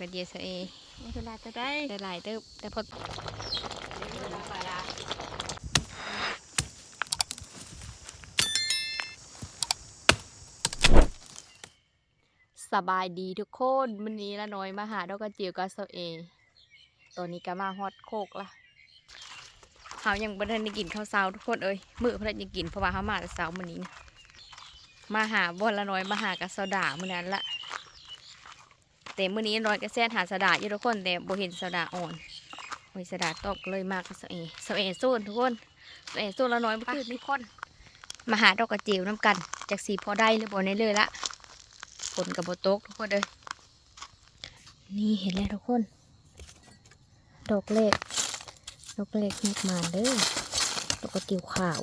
กระเจียวเสะเอเวลาจะได้ได้หลายเติบแต่พอสบายดีทุกคนวันนี้ละน้อยมาหาดอกกระเจียวกับเสะเอตอนนี้ก็มาฮอตโคกละเฮายังบ่ทันได้กินข้าวเช้าทุกคนเอ้ยมื้อเพิ่นจะกินเพราะว่าเฮามาแต่เช้ามื้อนี้นะมาหาบ่ละน้อยมาหากับโซดามื้อนั้นละ แต่มื้อนี้ร้อยก็แซ่นหาสะดาอยู่ทุกคนแต่บ่เห็นสะดาอ่อนโอ้ยสะดาตกเลยมากกับสะเอสะเอสู้ทุกคนสะเอสู้ละน้อยบ่คือนี่คนมาหาดอกกระเจียวน้ำกันจากสีพอได้หรือบ่ได้เลยละฝนกับบ่ตกทุกคนเลยนี่เห็นแล้วทุกคน ดอกเล็กดอกเล็กมากมาเด้อดอกกระเจียวขาว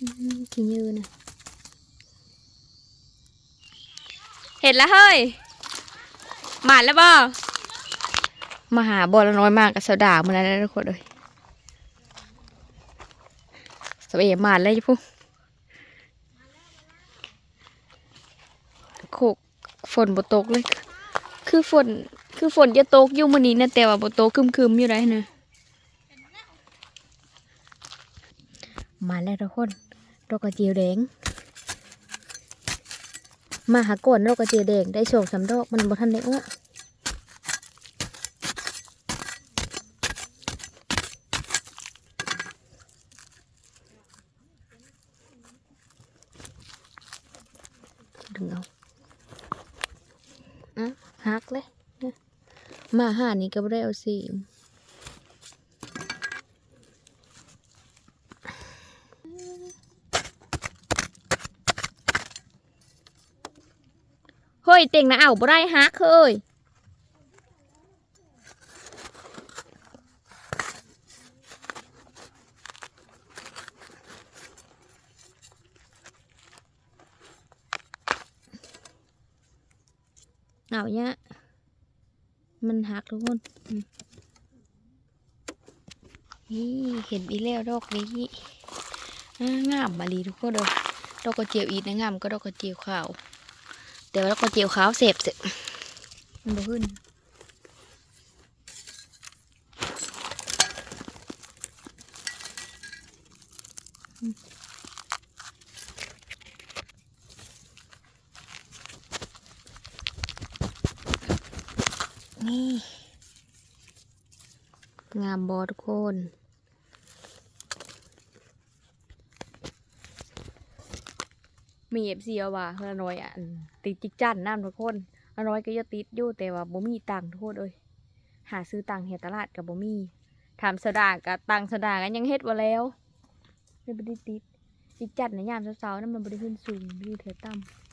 อื มกินยืนนะเห็นแล้วเฮ้ยหมาดแล้วบ่มาหาบอลน้อยมากกับสาวดามันนั้นทุกคนเลยสเอหมาดเลยพวกโคกฝนบ่ตกเลย คือฝนคือฝนจะตกอยู่มื้อนี้นะแต่ว่าบ่ตกครึมๆอยู่ไรนะมาแล้วทุกคน ดอกกระเจียวแดง มาหาก่อนดอกกระเจียวแดงได้โชคสำดอกมันบ่ทันได้อ้อดึงเอาอะหักเลย มาหานี่ก็บ่ได้เอาสี ยเต่งนะเอาบ่ได้ฮักเฮ้ยเอาเนี่ยมันหักทุกคนนี่เห็นอีแล้วดอกนี้งามมาลีทุกคนเลยดอกกระเจียวอีกนะงามก็ดอกกระเจียวขาว แต่ว่าก็เจียวขาวเสพเสร็จมันบ่ขึ้นอืมนี่ งามบอทุกคน มีเอฟซีเอาว่าเฮาน้อยอะติดจิกจันน้ำทุกคนเฮาน้อยก็จะติดอยู่แต่ว่าบ่มีตังค์ทุกคนเอ้ยหาซื้อตังค์เฮ็ดตลาดกับบ่มีถามสดากับตังค์สดากันยังเฮ็ดบ่แล้วเลยบ่ได้ติดจิกจันในยามเช้าๆนั้นมันบ่ได้ขึ้นสูงนี่เถิดต่ำ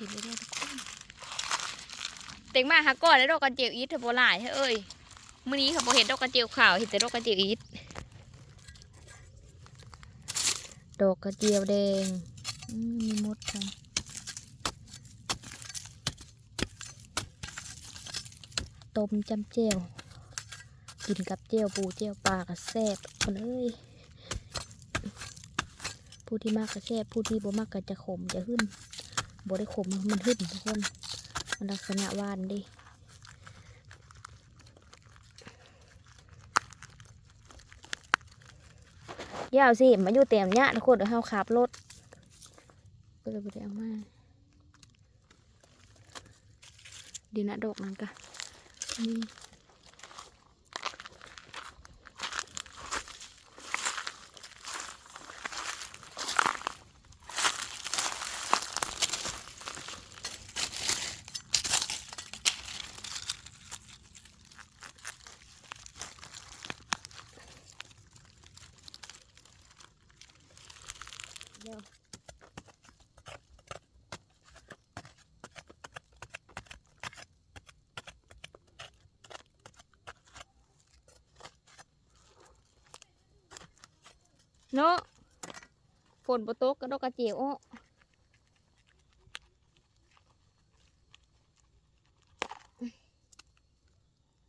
เห็นเลยเด้อทุกคนเต็งมาหาก่อนแล้วดอกกระเจียวอีทเถอะบ่หลายเฮ้ยเอ้ยมื้อนี้เขาบ่เห็นดอกกระเจียวขาวเห็นแต่ดอกกระเจียวอีทดอกกระเจียวแดงมีมดทำต้มจำเจียวกินกับเจียวปูเจียวปลาก็แซ่บคนเอ้ยผู้ที่มากก็แซ่บผู้ที่บ่มากก็จะขมจะหึ่น บ่ได้ขมมันหึ่นทุกคน มันลักษณะวานดิยาวสิมาอยู่เต็มเนี้ยทุกคนเดี๋ยวเฮาขับรถก็เลยได้เอามาดีนะดอกนั้นกะนี่ เนาะฝนบ่ตกกระดอกกระเจียวอ้อ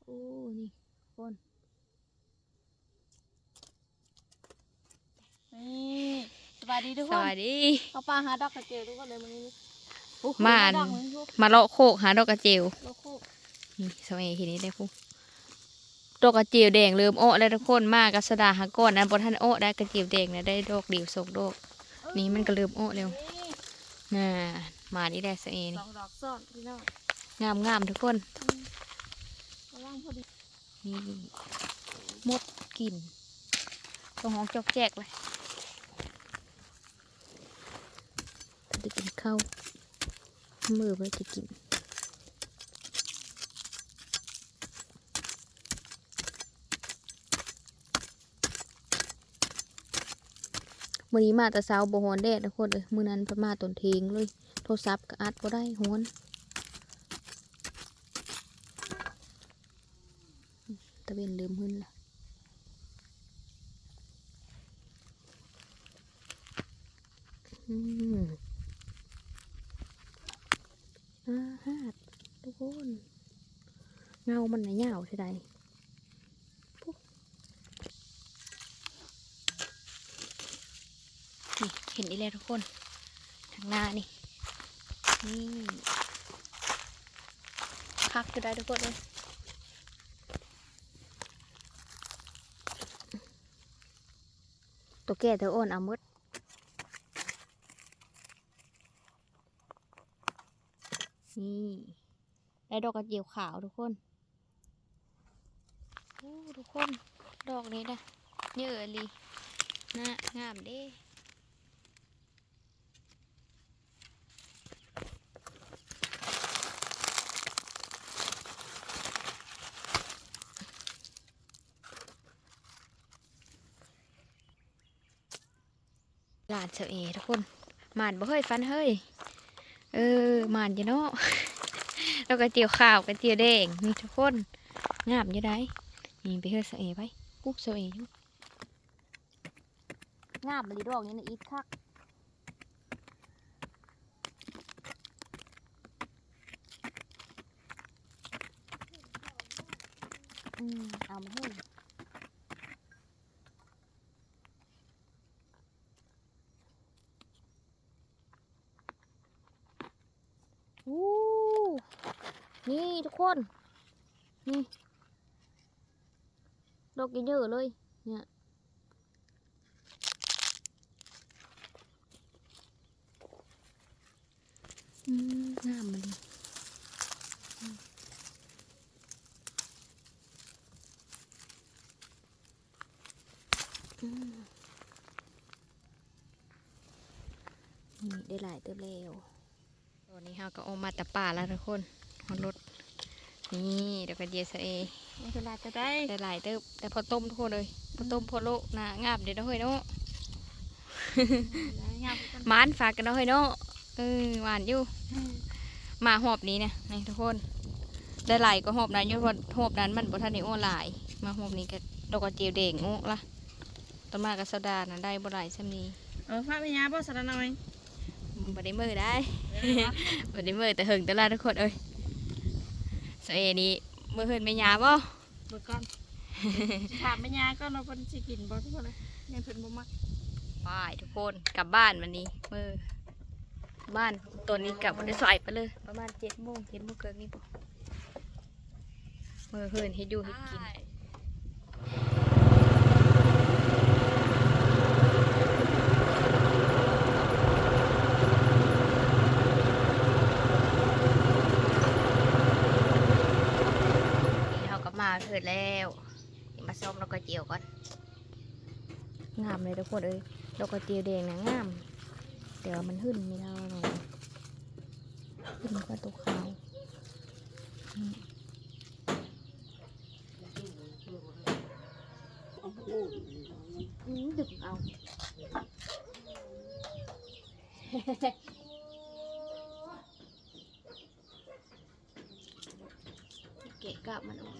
โอ้นี่ฝนนี่สบายดีทุกสคนวัสดีเอาปลาหาดอกกระเจียวทุกคนเลยมันนี้โอ้โหมาดอกนึงทุกมาเลาะโคกหาดอกกระเจียวโลโก้นี่สมัยทีนี้ได้พู ดอกกระเจียวแดงเริ่มโอ้แล้วทุกคนมากกับสดาหาก้อนนั้นบนท่านโอ้ได้กระเจียวแดงนะได้ดอกเดียวสองดอกนี่มันก็เริ่มโอ้เร็วนี่น่ามานี่ได้สเอสนี่องดอกซ้อนพี่น้องงามงามทุกคนกำลังพอดีนี่มดกินตัวห้องจอกแจกเลยจะกินข้าวมือไว้จะกิน มื่อนี้มาแต่เช้าบ่ฮอนแดดทุกคนเลยมื้อนั้นพมาตนเทงเลย โทรศัพท์ก็อัดบ่ได้ฮ้อนตะเวนลืมหึ้นละอืมอาฮาดทุกคนเงามันน่ะยาวใช่ไดปุ๊บนี่ เห็นอีแล้วทุกคน ทางหน้านี่ นี่พักจะได้ทุกคนเลยตัวแก่ตัวอ้นเอาหมดนี่ได้ดอกกระเจียวขาวทุกคนโอ้ทุกคน ดอกนี้นะเยอะเลยน่างามเด้ หลานเสาเอทุกคนหมานบ่เฮ้ยฟันเฮ้ยเออหมานอยู่เนาะแล้วก็เจียวข้าวกับเจียวแดงนี่ทุกคนงามอยู่ได้นี่ไปเฮ้ยเสเอไปปุ๊บเสเออยู่งามมาลีดอกนี่นะอีกคักอืมเอามาให้อู้ นี่ทุกคน นี่ ดอกเยอะเลย เนี่ยอืมงามมันนี่ได้หลายเติมแล้วตอนนี้เราก็ออกมาแต่ป่าแล้วทุกคนฮอนรถ นี่เดี๋ยวก็เยสเอมันจะลาจะได้ได้หลายเติบแต่พอต้มทุกคนเลยพอต้มพอโลกนะงามเดี๋ยวนะเฮ้ยเนาะงามกันหมานฝากกันนะเฮ้ยเนาะเออหวานอยู่มาหอบนี้เนี่ยนี่ทุกคนได้หลายก็หอบนั้นอยู่เพราะหอบนั้นมันบ่ทันได้โอ้หลายมาหอบนี้ก็ดอกกระเจียวเด่งโอ้ละต้นมากกับโซดานะได้บ่หลายซ้ำนี้เออฟ้าไม่ยาบ่สารน้อยบ่ได้มือได้บ่ได้มือแต่หึงแต่ละทุกคนเอ้ย เสเอนี้มือหืนไม่ยาบ่เบิกก่อนถามไม่ยาก็เราเป็นสิกินบ่ทุกคนเลยยังเพิ่นบ่มักไปทุกคนกลับบ้านวันนี้ มือ บ้านตัวนี้กลับบ่ได้สายไปเลย ประมาณเจ็ดโมงเจ็ดโมงเกินนี่บ่มือหืนให้อยู่ให้กินนี่ เขาก็มาเถิดแล้วนี่มาส้มดอกกระเจียวก่อน งามเลยทุกคนเอ้ยดอกกระเจียวแดงนะงาม แต่ว่ามันหึ่นไม่ได้หรอกหึ่นก็ตัวขาวอืมอืมดึกเอาเกะกะมันออก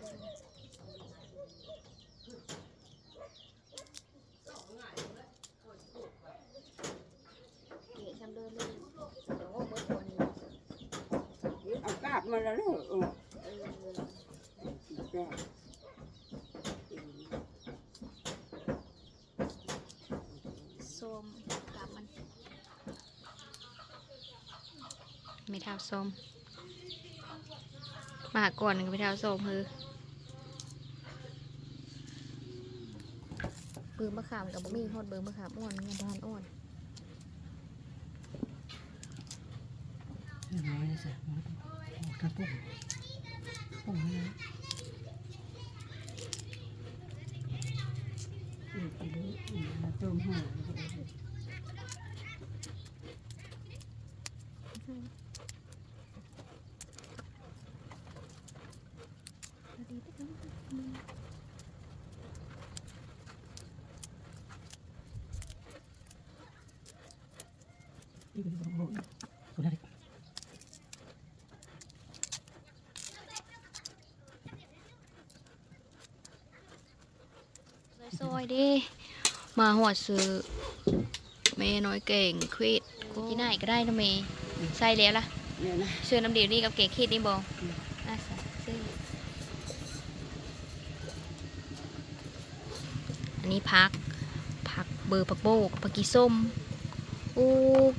เดินเลยแสดงว่าเมื่อตัวนี้ เอากาบ มาแล้วเนอะเออเออกาบส้มกับมัน ไม่เท่าส้มมาหาก่อนก็ไม่เท่าส้มคือเบือมะขามกับมีฮอดเบือมะขามอ่อนเงินทานอ่อนน้อยสิ กระปุกปุกนี่อืมอันนี้อืมมาต้มห่อนี่เป็นของโลกสุดท้าย ซ อยเดิมาหัวซื้อเมน้อยเก่งควิดที่ไหนก็ได้นะเมย์ใส่แล้วล่ะเนี่ยนะเชื่อน้ำเดียวนี่กับเก่งคิดนี่บออืมอะใส่ซื้ออันนี้พักผักเบอร์ผักโบกผักกีส้มโอ้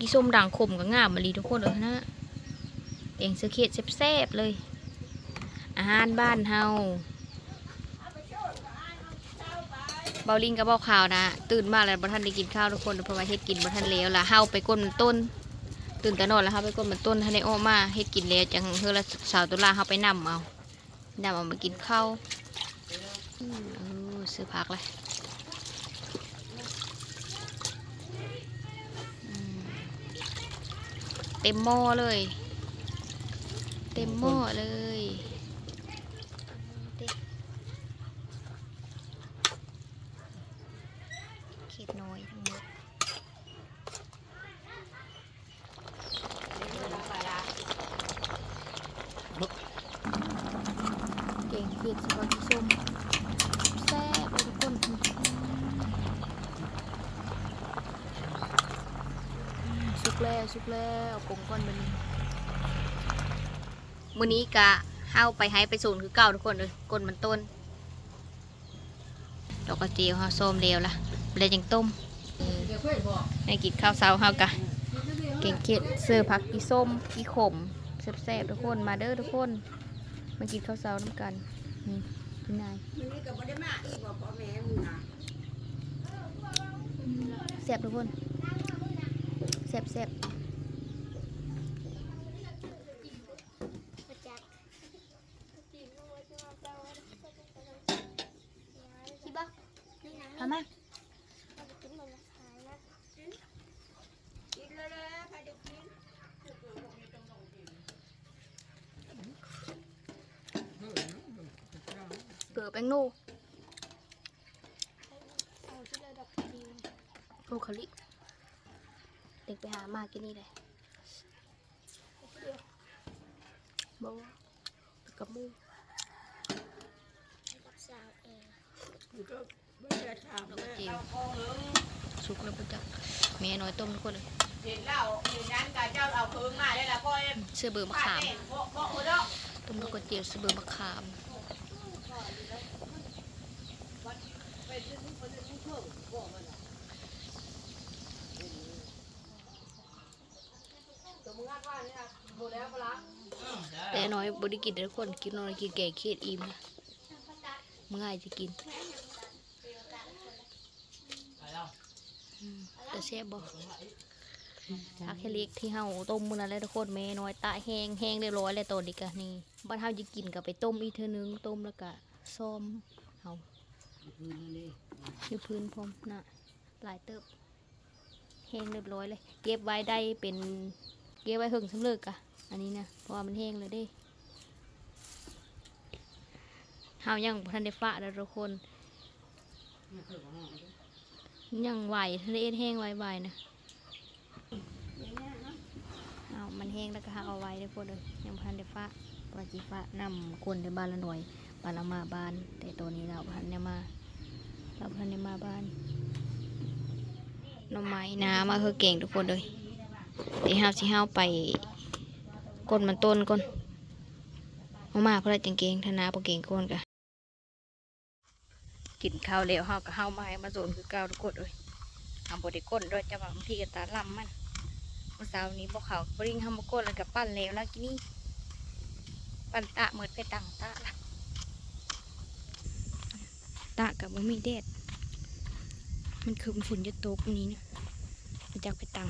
กีส้มด่างขมกับงามมาลีทุกคนเออนะแกงเสือเขียดแซ่บๆเลย อาหารบ้านเฮาเบาลิงกับเบาข่าวนะ ตื่นมาแล้วบ่ทันได้กินข้าวทุกคนเพราะว่าเฮ็ดกินบ่ทันแล้วล่ะเฮาไปก้นมันต้น ตื่นแต่นอนแล้วเฮาไปก้นมันต้นทันได้ออกมาเฮ็ดกินแล้วจังเฮือละสาวตุลาเฮาไปนำเอานำเอามากินข้าวอืมเออซื้อผักเลยเต็มหม้อเลย เต็มหม้อเลยเขีดน้อยทั้งหมดเก่งเขียดสปาเกตตี้ส้มแซ่บเลยทุกคน สุกแล้วสุกแล้วกงก้อนมัน มื้อนี้กะเฮาไปให้ไปศูนย์คือเก่าทุกคนเลยก้นมันต้นดอกกระเจียวเฮาส้มเดียวละเลยจังต้มให้กินข้าวเช้าเฮากะเก่งเขียดเสื้อผักกีส้มกีขมแซ่บๆทุกคนมาเด้อทุกคนมากินข้าวเช้าน้ำกันนี่พี่นายมันนี่ก็บ่ได้มาอีกว่าพ่อแซ่บทุกคนแซ่บแซ่บทำไมกินแล้วแหละใครจะกินเกิดแป้งโน่โอคาลิเด็กไปหามากินนี่เลยบอกับมูมันก็ไม่ได้ถาม แล้วก็เจียวสุกแล้วปุ๊จักแม่น้อยต้มทุกคนเลยเห็นแล้วเห็นนั้นกับเจ้าเอาคืนมาได้แล้วพ่อเอ็มเสื้อเบอร์มะขามต้มแล้วก็เจียวเสื้อเบอร์มะขามแต่น้อยบไดิกินแต่ทุกคนกินน้อยกินแก่เครียดอิ่มนะเมื่อไหร่จะกิน อืม แซ่บบ่ผักแค่เล็กที่เฮาต้มมื้อนั้นแหละทุกคนแม่น้อยตะแห้งแห้งเรียบร้อยแล้วตอนนี้ก็นี่บ้านเฮาจะกินก็ไปต้มอีกเทื่อนึงต้มแล้วก็ซ้อมเฮาอยู่พื้นพร้อมน่ะหลายเติบแห้งเรียบร้อยเลย เก็บไว้ได้เป็นเก็บไว้หึงสำเร็จอะอันนี้นะเพราะว่ามันแห้งเลยเด้เฮายังบ่ทันได้ฝาแล้วทุกคน ยังไหวทะเลแห้งไวๆนะเอามันแห้งแล้วก็หาเอาไว้ได้พวกเลยยังพันได้ฟ้าปาจิฟ้านำคนในบ้านละหน่วยบ้านละมาบ้าน แต่ตัวนี้เราพันเนี่ยมาเราพันเนี่ยมาบ้านน่อไม้น้ำมาคือเก่งทุกคนเลยเดี๋ยวเฮาสิเฮาไปก้นมันต้นก้นมามาเพราะจังเก่งธนาบ่เก่งก้นกะ กินข้าวแล้วเฮาก็เฮามาให้มาโซนคือเก่าทุกคนเอ้ยทำบ่ได้ก้นด้วยจะบางทีก็ตาลำมันเมื่อเช้านี้บ่เขาบริงเฮามาก้นแล้วก็ปั้นแล้วแล้วกินนี่ปั้นตะเหมือนไปตังตะละตะกับบ่มีแดดมันคือฝุ่นจะตกนี้นะไปจากไปตัง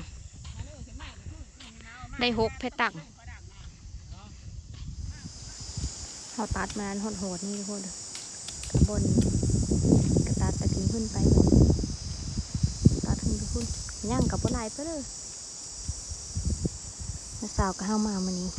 ได้หกเพชรตังเขาตัดมาอันโหดๆนี่ทุกคนบน ระตัดตะกี้ขึ้นไปเลยตัดขึ้นทุกคนย่างกับปลายไปเลยสาวก็เข้ามามันนี้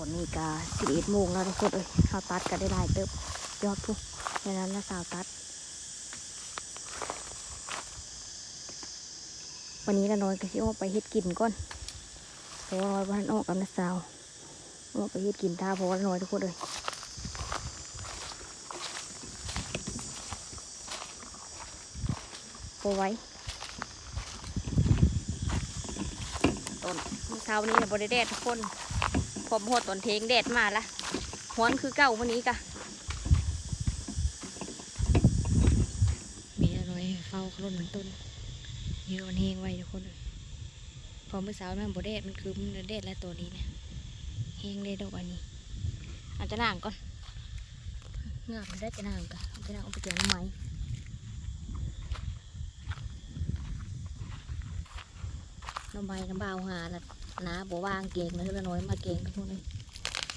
อนนี้กาสิบเอ็ดโมงแล้วทุกคนเอ้ยเขาตัดกันได้หลายเติบยอดทุกในนั้นนะสาวตัด วันนี้ละน้อยก็สิออกไปเฮ็ดกินก่อนเพราะว่าน้อยวันออกกับน้าสาวออกไปเฮ็ดกินท่าเพราะว่าน้อยทุกคนเลยโปไว้ตอนเช้านี้บริแดดทุกคน พอมหดตอนเทงแดดมาละฮ้อนคือเก่าวันนี้กะมีอะไรเฝ้าขลุ่นเหมือนต้นเยอะมันเฮงไว้ทุกคนพอเมื่อเช้ามันบแดดมันคือมันแดดแล้วตัวนี้เนี่ยเฮงเลยดอกอันนี้อาจจะน่างก่อนเงือกมันได้จะน่างกะเอาจะน่างเอาไปเกี่ยวน้ำไม้น้ำไม้น้ำเบาวหาละ นะบวางเก่งเลยละน้อยมาเก่งทุกคนเลย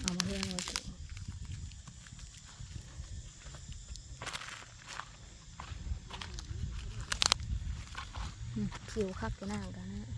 เอามาเพื่อนน้อยเก่งผิวคักจะน่างกันนะ